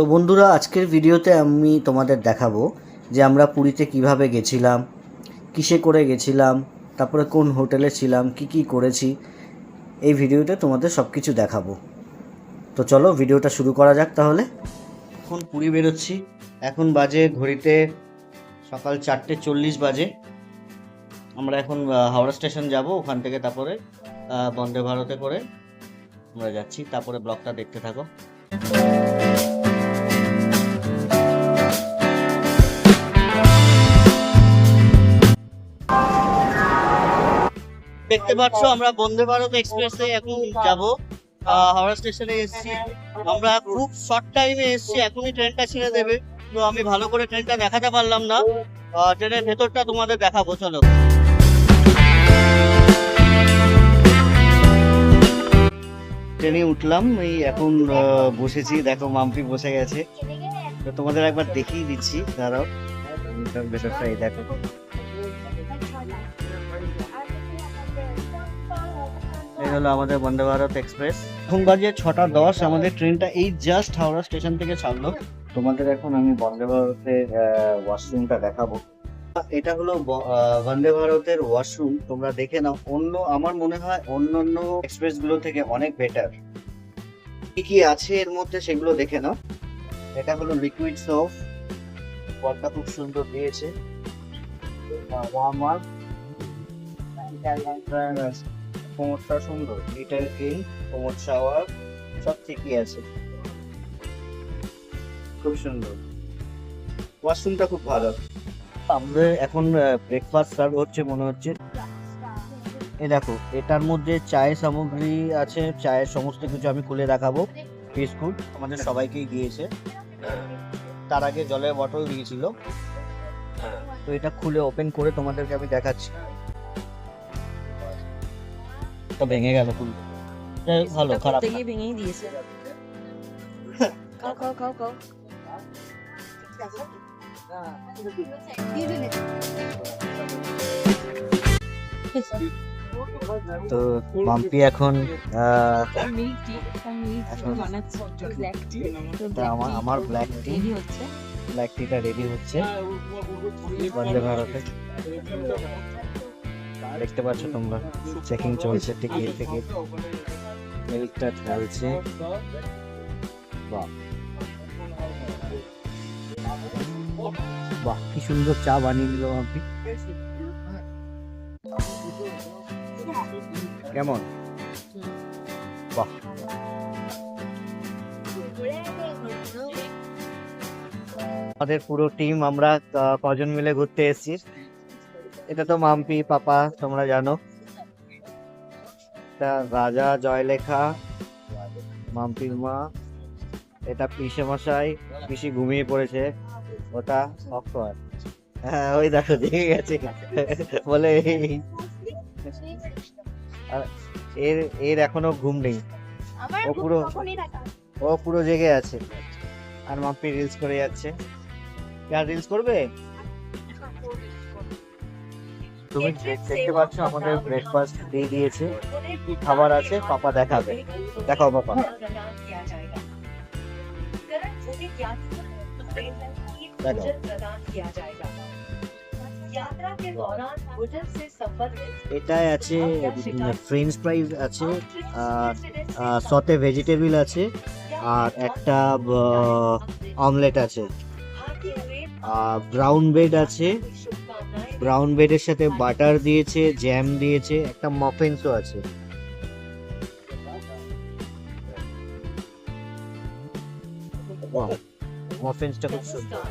তো বন্ধুরা, আজকের ভিডিওতে আমি তোমাদের দেখাবো যে আমরা পুরীতে কীভাবে গেছিলাম, কিসে করে গেছিলাম, তারপরে কোন হোটেলে ছিলাম, কি কি করেছি, এই ভিডিওতে তোমাদের সব কিছু দেখাবো। তো চলো ভিডিওটা শুরু করা যাক তাহলে। এখন পুরী বেরোচ্ছি। এখন বাজে ঘড়িতে সকাল চারটে চল্লিশ বাজে। আমরা এখন হাওড়া স্টেশন যাব, ওখান থেকে তারপরে বন্দে ভারতে করে আমরা যাচ্ছি। তারপরে ব্লগটা দেখতে থাকো। দেখতে পাচ্ছ, আমরা বন্দে ভারত এক্সপ্রেসে এখন যাব। হাওড়া স্টেশনে এসেছি। আমরা খুব শর্ট টাইমে এসেছি, এখনই ট্রেনটা ছেড়ে দেবে। তো আমি ভালো করে ট্রেনটা দেখাতে পারলাম না। ট্রেনের ভেতরটা তোমাদের দেখাবো, চলো। ট্রেনে উঠলাম, এই এখন বসেছি। দেখো, মাম্পি বসে গেছে। তো তোমাদের একবার দেখিয়ে দিচ্ছি, দাঁড়াও। ভেতরটা এই দেখো। এই হলো আমাদের বন্দে ভারত এক্সপ্রেস। এখন বাজে ছটা দশ, আমাদের ট্রেনটা এই জাস্ট হাওড়া স্টেশন থেকে ছাড়লো। তোমাদের এখন আমি বন্দে ভারতের ওয়াশরুমটা দেখাবো। এটা হলো বন্দে ভারতের ওয়াশরুম তোমরা দেখে নাও, অন্য, আমার মনে হয় অন্যান্য এক্সপ্রেসগুলো থেকে অনেক বেটার কি কি আছে এর মধ্যে সেগুলো দেখে নাও। এটা হলো লিকুইড সোপ বলটা খুব সুন্দর দিয়েছে। ওয়ার্মার কোমরটা সুন্দর লিটার ক্রিম কোমর শাওয়ার সব ঠিকই আছে। খুব সুন্দর। ওয়াশরুমটা খুব ভালো। আমাদের এখন ব্রেকফাস্ট সার্ভ হচ্ছে মনে হচ্ছে। এ দেখো, এটার মধ্যে চায়ের সামগ্রী আছে, চায়ের সমস্ত কিছু আমি খুলে দেখাবো। বিস্কুট আমাদের সবাইকেই দিয়েছে। তার আগে জলের বটল দিয়েছিল। তো এটা খুলে ওপেন করে তোমাদেরকে আমি দেখাচ্ছি। তো ভেঙে গেল খুব ভালো খারাপ। থেকে ভেঙেই দিয়েছে খাও খাও খাও খাও তো মাম্পি এখন আমার আমার ব্ল্যাক টি হচ্ছে ব্ল্যাক টিটা রেডি হচ্ছে বন্দে ভারতে দেখতে পাচ্ছ তোমরা চেকিং চলছে টিকিট টিকিট মিল্কটা ঢালছে। বাহ। বাহ, কি সুন্দর চা বানিয়ে দিল আপনি কেমন? বাহ। আমাদের পুরো টিম আমরা কজন মিলে ঘুরতে এসেছি? এটা তো মাম্পি পাপা তোমরা জানো। এটা রাজা জয়লেখা মাম্পির মা এটা পিসে মশাই পিসি ঘুমিয়ে পড়েছে ওটা অক্ষয় হ্যাঁ ওই দেখো জেগে গেছে। বলে আর এর এর এখনও ঘুম নেই। ও পুরো ও পুরো জেগে আছে। আর মাম্পি রিলস করে যাচ্ছে। আর রিলস করবে? তুমি দেখতে পাচ্ছ আমাদের ব্রেকফাস্ট দিয়ে দিয়েছে। কি খাবার আছে? পাপা দেখাবে। দেখাও পাপা। এটায় আছে ফ্রেঞ্চ ফ্রাইজ আছে আর সতে ভেজিটেবল আছে আর একটা অমলেট আছে। ব্রাউন ব্রেড আছে ব্রাউন ব্রেডের সাথে বাটার দিয়েছে জ্যাম দিয়েছে, একটা মফিন্সও আছে খুব সুন্দর।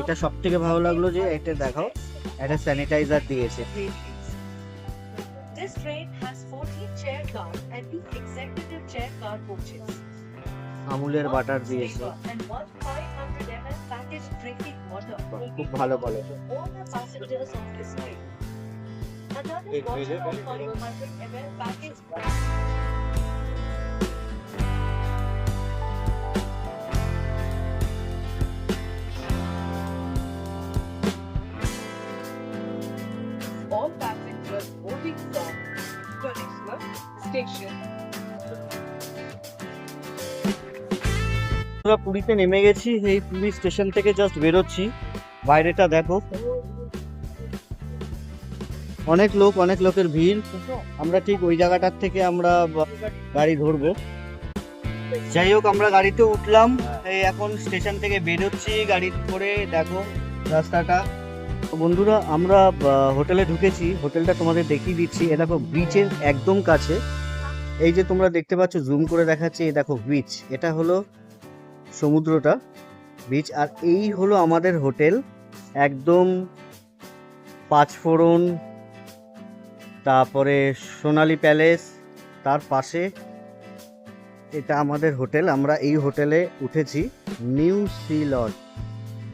এটা সব থেকে ভালো লাগল যে এটা দেখাও একটা স্যানিটাইজার দিয়েছে This train has 14 chair car and two executive chair car coaches. আমুলের বাটার দিয়েছে And one 500 ml packaged drinking water বাহ, will খুব ভালো বলে all passengers on this train. Another আমরা পুরীতে নেমে গেছি, এই পুরী স্টেশন থেকে জাস্ট বেরোচ্ছি। বাইরেটা দেখো। অনেক লোক, অনেক লোকের ভিড়। আমরা ঠিক ওই জায়গাটার থেকে আমরা গাড়ি ধরবো। যাই হোক, আমরা গাড়িতে উঠলাম। এই এখন স্টেশন থেকে বেরোচ্ছি গাড়ি করে দেখো রাস্তাটা। বন্ধুরা, আমরা হোটেলে ঢুকেছি। হোটেলটা তোমাদের দেখিয়ে দিচ্ছি। এ দেখো বিচের একদম কাছে। এই যে তোমরা দেখতে পাচ্ছ জুম করে দেখাচ্ছি। এই দেখো বিচ এটা হলো সমুদ্রটা বিচ আর এই হলো আমাদের হোটেল। একদম পাঁচফোড়ন তারপরে সোনালী প্যালেস, তার পাশে এটা আমাদের হোটেল। আমরা এই হোটেলে উঠেছি, নিউ সি লজ।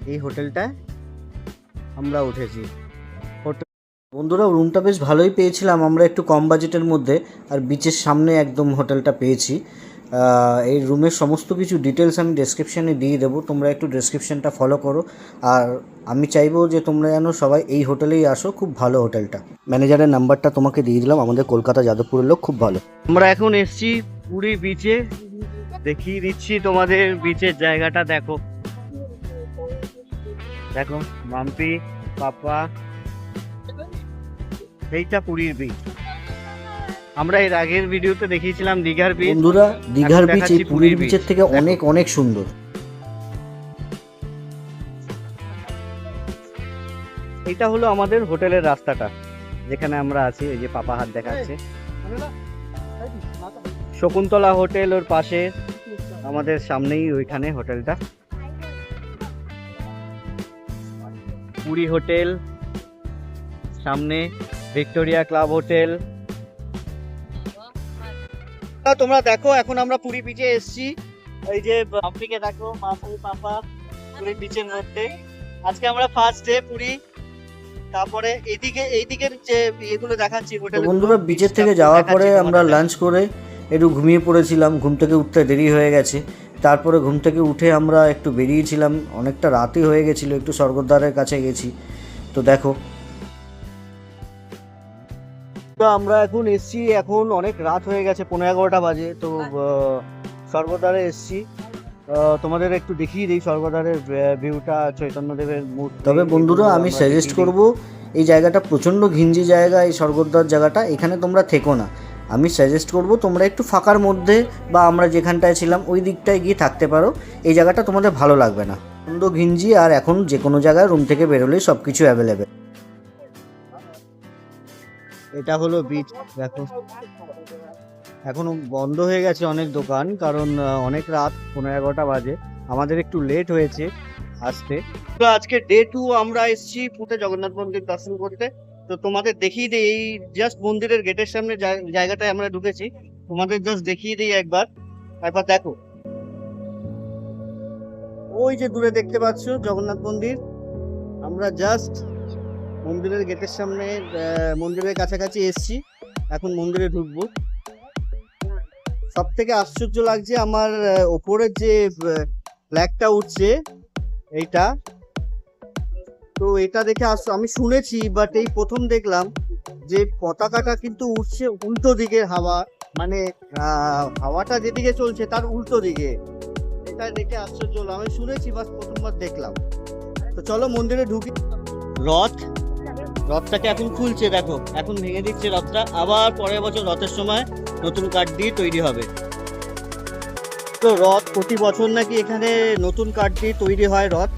এই হোটেলটায় আমরা উঠেছি। হোটেল বন্ধুরা রুমটা বেশ ভালোই পেয়েছিলাম। আমরা একটু কম বাজেটের মধ্যে, আর বিচের সামনে একদম হোটেলটা পেয়েছি। এই রুমের সমস্ত কিছু ডিটেলস আমি ডেসক্রিপশানে দিয়ে দেবো। তোমরা একটু ডেসক্রিপশানটা ফলো করো। আর আমি চাইব যে তোমরা যেন সবাই এই হোটেলেই আসো, খুব ভালো হোটেলটা। ম্যানেজারের নাম্বারটা তোমাকে দিয়ে দিলাম। আমাদের কলকাতা যাদবপুরের লোক খুব ভালো। আমরা এখন এসছি পুরী বিচে দেখিয়ে দিচ্ছি তোমাদের বিচের জায়গাটা, দেখো। দেখো, মাম্পি, পাপা। এইটা পুরীর বিচ আমরা এর আগের ভিডিওতে দেখিয়েছিলাম দীঘার বিচ বন্ধুরা দীঘার বিচ এই পুরীর বিচের থেকে অনেক অনেক সুন্দর। এটা হলো আমাদের হোটেলের রাস্তাটা যেখানে আমরা আছি এই যে পাপা হাত দেখাচ্ছে। শকুন্তলা হোটেল ওর পাশে আমাদের সামনেই ওইখানে হোটেলটা। পুরী হোটেল সামনে ভিক্টোরিয়া ক্লাব হোটেল। তোমরা দেখো এখন আমরা পুরী বিচে এসেছি। এই যে আপনিকে দেখো মাপু পাপা পুরী বিচের মধ্যে। আজকে আমরা ফার্স্ট ডে পুরী। তারপরে এইদিকে এইদিকের যে ইয়েগুলো দেখাচ্ছি বন্ধুরা বিচের থেকে যাওয়ার পরে আমরা লাঞ্চ করে একটু ঘুমিয়ে পড়েছিলাম ঘুম থেকে উঠতে দেরি হয়ে গেছে। তারপরে ঘুম থেকে উঠে আমরা একটু বেরিয়েছিলাম অনেকটা রাতই হয়ে গেছিল একটু স্বর্গদ্বারের কাছে গেছি। তো দেখো আমরা এখন এসছি এখন অনেক রাত হয়ে গেছে পনেরো এগারোটা বাজে তো স্বর্গদ্বারে এসছি। তোমাদের একটু দেখিয়ে দিই স্বর্গদ্বারের ভিউটা চৈতন্যদেবের মূর্তি। তবে বন্ধুরা আমি সাজেস্ট করব এই জায়গাটা প্রচণ্ড ঘিঞ্জি জায়গা এই স্বর্গদ্বার জায়গাটা এখানে তোমরা থেকো না। আমি সাজেস্ট করব তোমরা একটু ফাঁকার মধ্যে বা আমরা যেখানটায় ছিলাম ওই দিকটায় গিয়ে থাকতে পারো। এই জায়গাটা তোমাদের ভালো লাগবে না। প্রচণ্ড ঘিঞ্জি আর এখন যে কোনো জায়গায় রুম থেকে বেরোলেই সব কিছু অ্যাভেলেবেল এটা হলো বিচ দেখো। এখনও বন্ধ হয়ে গেছে অনেক দোকান, কারণ অনেক রাত পনেরো এগারোটা বাজে। আমাদের একটু লেট হয়েছে আসতে। তো আজকে ডে টু আমরা এসেছি পুঁতে জগন্নাথ মন্দির দর্শন করতে। তো তোমাদের দেখিয়ে দিই, এই জাস্ট মন্দিরের গেটের সামনে জায়- জায়গাটায় আমরা ঢুকেছি। তোমাদের জাস্ট দেখিয়ে দিই একবার। একবার দেখো। ওই যে দূরে দেখতে পাচ্ছ জগন্নাথ মন্দির। আমরা জাস্ট মন্দিরের গেটের সামনে মন্দিরের কাছাকাছি এসছি। এখন মন্দিরে ঢুকবো। সব থেকে আশ্চর্য লাগছে, আমার ওপরের যে ফ্ল্যাগটা উঠছে, এইটা। তো এটা দেখে আস, আমি শুনেছি বাট এই প্রথম দেখলাম যে পতাকাটা কিন্তু উঠছে উল্টো দিকের হাওয়া মানে হাওয়াটা যেদিকে চলছে তার উল্টো দিকে। এটা দেখে আশ্চর্য হলো। আমি শুনেছি বাস প্রথমবার দেখলাম। তো চলো মন্দিরে ঢুকি। রথ রথটাকে এখন খুলছে, দেখো। এখন ভেঙে দিচ্ছে রথটা। আবার পরের বছর রথের সময় নতুন কাঠ দিয়ে তৈরি হবে। তো রথ প্রতি বছর নাকি এখানে নতুন কাঠ দিয়ে তৈরি হয় রথ।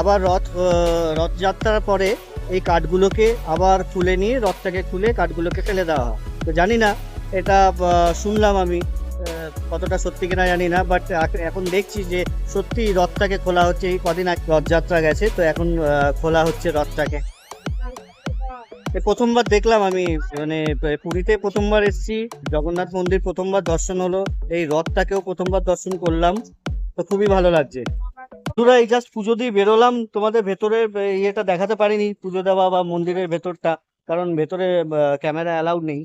আবার রথ রথযাত্রার পরে এই কাঠগুলোকে আবার খুলে নিয়ে রথটাকে খুলে কাঠগুলোকে ফেলে দেওয়া হয়। তো জানি না, এটা শুনলাম আমি কতটা সত্যি কিনা জানি না বাট এখন দেখছি যে সত্যি রথটাকে খোলা হচ্ছে। এই কদিন রথযাত্রা গেছে, তো এখন খোলা হচ্ছে রথটাকে। প্রথমবার দেখলাম আমি মানে পুরীতে প্রথমবার এসেছি, জগন্নাথ মন্দির প্রথমবার দর্শন হলো, এই রথটাকেও প্রথমবার দর্শন করলাম, তো খুবই ভালো লাগছে। বন্ধুরা, এই জাস্ট পুজো দিয়ে বেরোলাম, তোমাদের ভেতরের ইয়েটা দেখাতে পারিনি, পুজো দেওয়া বা মন্দিরের ভেতরটা, কারণ ভেতরে ক্যামেরা অ্যালাউড নেই।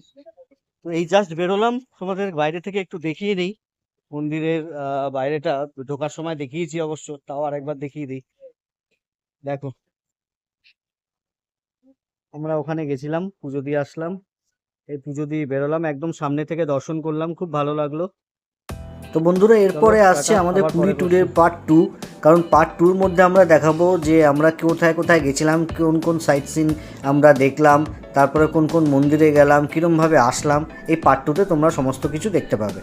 তো এই জাস্ট বেরোলাম, তোমাদের বাইরে থেকে একটু দেখিয়ে দিই, মন্দিরের বাইরেটা, ঢোকার সময় দেখিয়েছি অবশ্য, তাও আরেকবার দেখিয়ে দিই। দেখো। আমরা ওখানে গেছিলাম পুজো দিয়ে আসলাম। এই পুজো দিয়ে বেরোলাম একদম সামনে থেকে দর্শন করলাম খুব ভালো লাগল। তো বন্ধুরা এরপরে আসছে আমাদের পুরী ট্যুরের পার্ট টু কারণ পার্ট টুর মধ্যে আমরা দেখাবো যে আমরা কোথায় কোথায় গেছিলাম কোন কোন সাইট সিন আমরা দেখলাম তারপরে কোন কোন মন্দিরে গেলাম কীরমভাবে আসলাম। এই পার্ট টুতে তোমরা সমস্ত কিছু দেখতে পাবে।